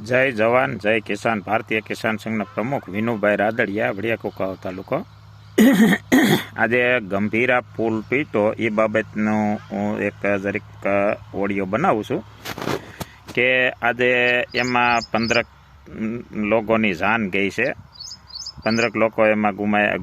જય જવાન, જય કિસાન. ભારતીય કિસાન સંઘના પ્રમુખ વિનુભાઈ રાદડિયા, વડિયા કુકાવ તાલુકો. આજે ગંભીરા પુલ પીટો, એ બાબતનું હું એક જરીક ઓડિયો બનાવું છું કે આજે એમાં પંદર લોકોની જાન ગઈ છે. પંદરક લોકો એમાં ગુમાય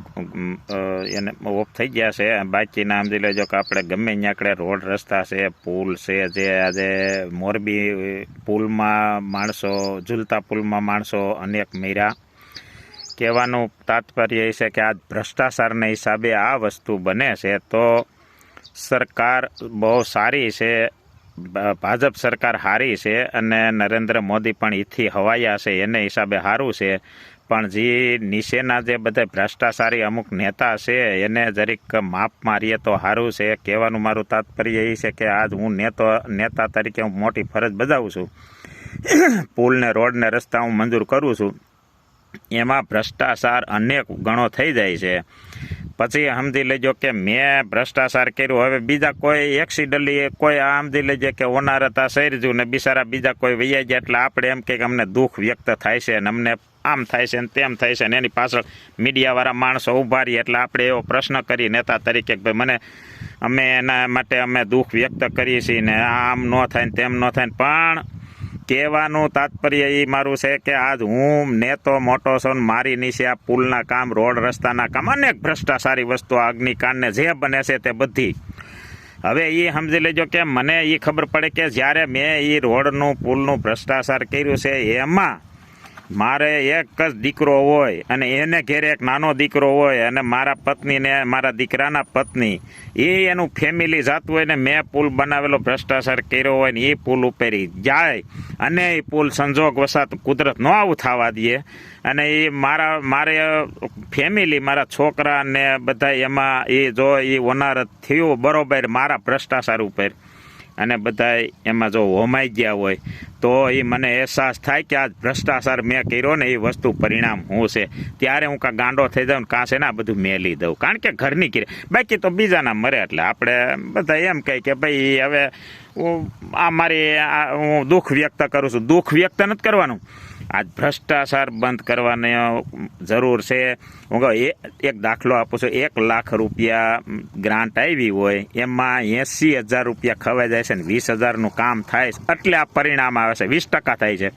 એને ઓફ થઈ ગયા છે. બાકીના સમજી લેજો કે આપણે ગમે ત્યાંકડે રોડ રસ્તા છે, પુલ છે, જે આજે મોરબી પુલમાં માણસો, ઝૂલતા પુલમાં માણસો અનેક મેરા કહેવાનું તાત્પર્ય એ છે કે આ ભ્રષ્ટાચારના હિસાબે આ વસ્તુ બને છે. તો સરકાર બહુ સારી છે ભાજપ સરકાર હારી છે અને નરેન્દ્ર મોદી પણ એથી હવાયા છે. એને હિસાબે સારું છે. પણ જે નીચેના જે બધા ભ્રષ્ટાચારી અમુક નેતા છે, એને જરીક માપ મારીએ તો સારું છે. કહેવાનું મારું તાત્પર્ય એ છે કે આજ હું નેતો, નેતા તરીકે હું મોટી ફરજ બજાવું છું. પુલને, રોડને, રસ્તા હું મંજૂર કરું છું. એમાં ભ્રષ્ટાચાર અનેક ગણો થઈ જાય છે. પછી સમજી લેજો કે મેં ભ્રષ્ટાચાર કર્યો, હવે બીજા કોઈ એક્સિડન્ટલી કોઈ આ સમજી લેજે કે ઓનાર હતા સૈરજુ ને બિચારા બીજા કોઈ વૈયા ગયા, એટલે આપણે એમ કે અમને દુઃખ વ્યક્ત થાય છે ને અમને આમ થાય છે ને તેમ થાય છે ને એની પાછળ મીડિયાવાળા માણસો ઊભા રહીએ એટલે આપણે એવો પ્રશ્ન કરી નેતા તરીકે કે ભાઈ, મને અમે એના માટે અમે દુઃખ વ્યક્ત કરીએ છીએ ને આમ ન થાય ને તેમ ન થાય પણ કહેવાનું તાત્પર્ય એ મારું છે કે આજ હું નેતો મોટો છો ને મારી નીચે આ પુલના કામ, રોડ રસ્તાના કામ, અનેક ભ્રષ્ટાચારી વસ્તુ અગ્નિકાંડને જે બને છે તે બધી. હવે એ સમજી લેજો કે મને એ ખબર પડે કે જ્યારે મેં એ રોડનું, પુલનું ભ્રષ્ટાચાર કર્યું છે, એમાં મારે એક જ દીકરો હોય અને એને ઘેરે એક નાનો દીકરો હોય અને મારા પત્નીને મારા દીકરાના પત્ની, એ એનું ફેમિલી જાતું હોય ને મેં પુલ બનાવેલો ભ્રષ્ટાચાર કર્યો હોય ને એ પુલ ઉપેરી જાય અને એ પુલ સંજોગ વસાત કુદરત ન આવું થવા દે. અને એ મારા, મારે ફેમિલી મારા છોકરા ને બધા એમાં એ જો એ ઓનારત થયું બરોબર મારા ભ્રષ્ટાચાર ઉપર. અને બધા એમાં જો હોમાઈ ગયા હોય, તો એ મને અહેસાસ થાય કે આ ભ્રષ્ટાચાર મેં કર્યો ને એ વસ્તુ પરિણામ હું છે. ત્યારે હું કાં ગાંડો થઈ જાઉં ને છે ને આ બધું મેલી દઉં. કારણ કે ઘરની કીરે, બાકી તો બીજાના મરે એટલે આપણે બધા એમ કહે કે ભાઈ હવે હું આ મારી હું દુઃખ વ્યક્ત કરું છું. દુઃખ વ્યક્ત નથી કરવાનું. આજ ભ્રષ્ટાચાર બંધ કરવાની જરૂર છે. હું કહું એક દાખલો આપું છું. એક લાખ રૂપિયા ગ્રાન્ટ આવી હોય, એમાં એંસી હજાર રૂપિયા ખવાઈ જાય છે ને વીસ હજારનું કામ થાય છે. એટલે આ પરિણામ આવે છે. વીસ ટકા થાય છે.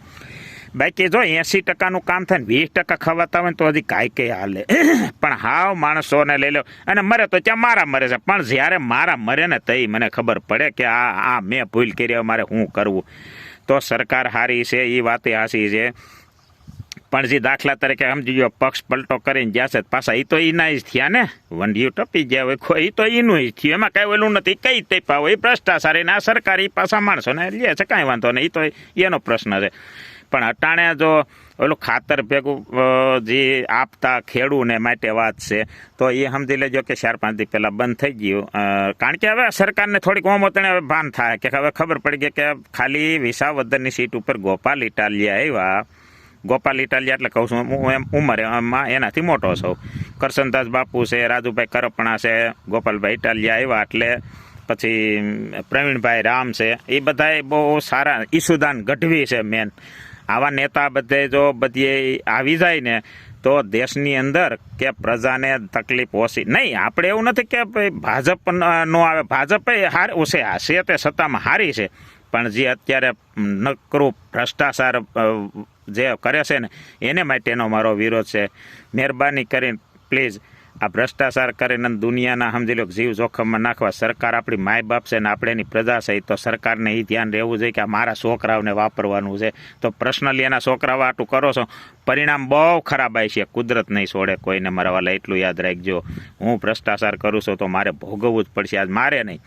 બાકી જો એંસી ટકાનું કામ થાય ને વીસ ટકા ખવાતા હોય ને તો હજી કાંઈ કંઈ હાલે. પણ હાવ માણસોને લઈ લો. અને મરે તો ત્યાં મારા મરે છે. પણ જ્યારે મારા મરે ને તઈ મને ખબર પડે કે આ આ મેં ભૂલ કરી મારે શું કરવું? તો સરકાર હારી છે એ વાતે હાસી છે. પણ જે દાખલા તરીકે સમજી પક્ષ પલટો કરીને જ્યાં છે પાછા એ તો એના જ થયા ને. વંડિયું ટપી ગયા હોય એ તો એનું જ થયું. એમાં કાંઈ ઓલું નથી, કઈ હોય એ ભ્રષ્ટાચાર. એને આ સરકારી પાછા માણસો ને લે છે, કાંઈ વાંધો નહીં. એ તો એનો પ્રશ્ન છે. પણ અટાણે જો ઓલું ખાતર ભેગું જે આપતા ખેડૂને માટે વાત છે, તો એ સમજી લેજો કે ચાર પાંચ દી પહેલાં બંધ થઈ ગયું. કારણ કે હવે સરકારને થોડીક ઓમોતણે હવે ભાન થાય કે હવે ખબર પડી ગઈ કે ખાલી વિસાવદરની સીટ ઉપર ગોપાલ ઇટાલિયા આવ્યા. ગોપાલ ઇટાલિયા એટલે કહું છું, હું એમ ઉંમરે એનાથી મોટો છું. કરશનદાસ બાપુ છે, રાજુભાઈ કરપણા છે, ગોપાલભાઈ ઇટાલિયા આવ્યા એટલે પછી પ્રવીણભાઈ રામ છે, એ બધાય બહુ સારા ઈસુદાન ગઢવી છે મેન આવા નેતા બધે જો બધી આવી જાય ને, તો દેશની અંદર કે પ્રજાને તકલીફ ઓછી. નહીં, આપણે એવું નથી કે ભાઈ ભાજપ નો આવે. ભાજપ હાર ઓછે હશે તે સત્તામાં હારી છે. પણ જે અત્યારે નકરું ભ્રષ્ટાચાર જે કરે છે ને, એને માટેનો મારો વિરોધ છે. મહેરબાની કરીને, પ્લીઝ આ ભ્રષ્ટાચાર કરીને દુનિયાના સમજી લો જીવ જોખમમાં નાખવા સરકાર આપણી માય બાપ છે ને આપણે એની પ્રજા છે તો સરકારને એ ધ્યાન રહેવું જોઈએ કે આ મારા છોકરાઓને વાપરવાનું છે. તો પર્સનલી એના છોકરાઓ આટલું કરો છો? પરિણામ બહુ ખરાબ આવી છે. કુદરત નહીં છોડે કોઈને મારા વાલા, એટલું યાદ રાખજો. હું ભ્રષ્ટાચાર કરું છું તો મારે ભોગવવું જ પડશે. આજ મારે નહીં.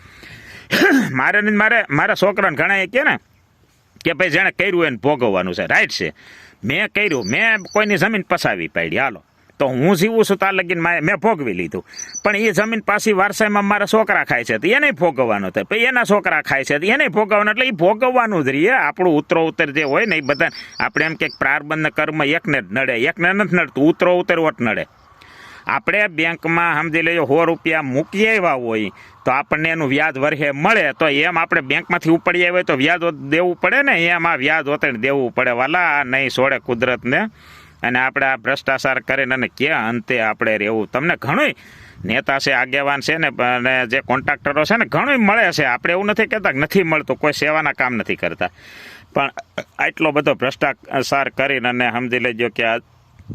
મારે નહીં, મારે, મારા છોકરાને ઘણા એ કે ને, કે ભાઈ જેણે કર્યું એને ભોગવવાનું છે. રાઈટ છે. મેં કર્યું. મેં કોઈની જમીન પસાવી પાડી. હાલો. તો હું જીવું છું, તાર લગીન મેં ભોગવી લીધું. પણ એ જમીન પાછી વારસાઈમાં મારા છોકરા ખાય છે, તો એને ભોગવવાનું થાય. પછી એના છોકરા ખાય છે, તો એને ભોગવવાનું, એટલે એ ભોગવવાનું જ રહીએ. આપણું ઉતરો ઉતર જે હોય ને એ બધા આપણે એમ કે પ્રારબંધ કર્મ એકને જ નડે. એકને નથી નડતું, ઉતરો ઉતર વટ નડે. આપણે બેંકમાં સમજી લઈએ સો રૂપિયા મૂકી આવ્યા હોય, તો આપણને એનું વ્યાજ વર્ષે મળે. તો એમ આપણે બેંકમાંથી ઉપડી આવ્યા હોય તો વ્યાજ દેવું પડે ને? એમ આ વ્યાજ ઓતણ દેવું પડે. વાલા નહીં છોડે કુદરતને. અને આપણે આ ભ્રષ્ટાચાર કરીને અને ક્યાં અંતે આપણે રહેવું? તમને ઘણું નેતા છે, આગેવાન છે ને, અને જે કોન્ટ્રાક્ટરો છે ને ઘણું મળે છે. આપણે એવું નથી કહેતા નથી મળતું, કોઈ સેવાના કામ નથી કરતા. પણ આટલો બધો ભ્રષ્ટાચાર કરીને અને સમજી લેજો કે આ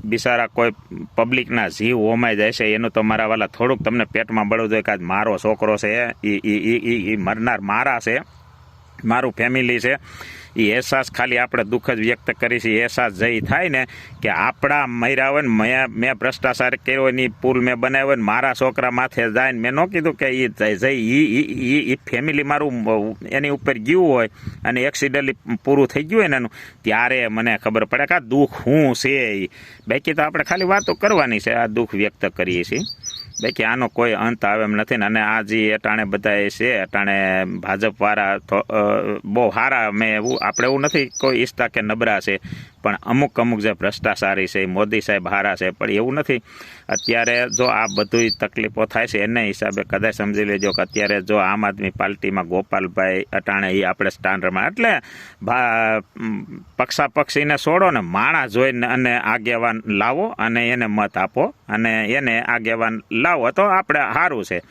બિચારા કોઈ પબ્લિકના જીવ હોમાઈ જાય છે. એનું તો મારા વાલા થોડુંક તમને પેટમાં બળવું જોઈએ કે આજ મારો છોકરો છે એ મરનાર મારા છે, મારું ફેમિલી છે. એ અહેસાસ ખાલી આપણે દુઃખ જ વ્યક્ત કરી છે અહેસાસ જઈ થાય ને કે આપણા મર્યા હોય ને મેં મેં ભ્રષ્ટાચાર કર્યો હોય ને ઈ પુલ મેં બનાવ્યો ને મારા છોકરા માથે જાય ને મેં ન કીધું કે એ જઈ એ એ ફેમિલી મારું એની ઉપર ગયું હોય અને એક્સિડન્ટલી પૂરું થઈ ગયું હોય ને એનું, ત્યારે મને ખબર પડે કે આ દુઃખ શું છે એ બાકી તો આપણે ખાલી વાતો કરવાની છે, આ દુઃખ વ્યક્ત કરીએ છીએ. બાકી આનો કોઈ અંત આવે એમ નથી ને અને આ જે અટાણે બધા છે, અટાણે ભાજપવાળા બહુ સારા મેં એવું, આપણે એવું નથી કોઈ ઈચ્છતા કે નબળા છે. પણ અમુક અમુક જે ભ્રષ્ટાચારી છે, મોદી સાહેબ હારા છે, પણ એવું નથી. અત્યારે જો આ બધું તકલીફો થાય છે, એના હિસાબે કદાચ સમજી લેજો કે અત્યારે જો આમ આદમી પાર્ટીમાં ગોપાલભાઈ અટાણે એ આપણે સ્ટાન્ડરમાં એટલે પક્ષાપક્ષીને છોડો ને માણા જોઈને અને આગેવાન લાવો અને એને મત આપો અને એને આગેવાન લાવો તો આપણે સારું છે.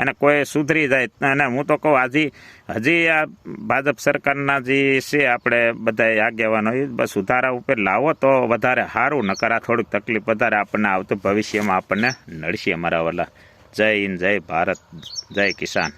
અને કોઈ સુધરી જાય. અને હું તો કહું, હજી હજી આ ભાજપ સરકારના જે છે, આપણે બધા આગેવાનો એ બસ સુધારા ઉપર લાવો તો વધારે સારું નકર થોડીક તકલીફ વધારે આપણને આવતું ભવિષ્યમાં આપણને નડશે અમારા વાલા. જય હિન્દ, જય ભારત, જય કિસાન.